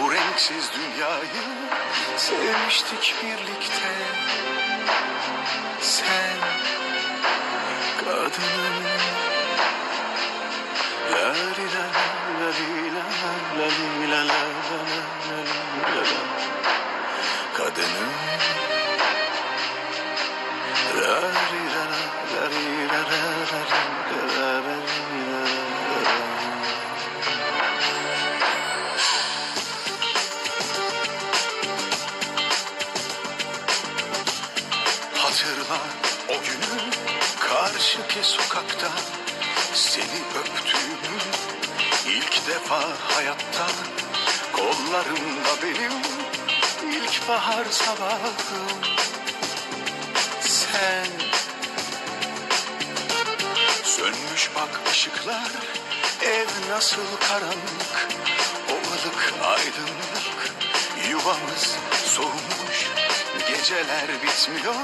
Bu renksiz dünyayı Sevmiştik birlikte Sen Kadınım La li la la li la la li la la la la la la Kadınım La li la la la li la la la la Hatırla o günü karşıki sokakta seni öptüğümü ilk defa hayatta kollarımda benim ilk bahar sabahım sen Sönmüş bak ışıklar Ev nasıl karanlık Ovalık aydınlık Yuvamız soğumuş Geceler bitmiyor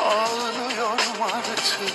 Ağlıyorum artık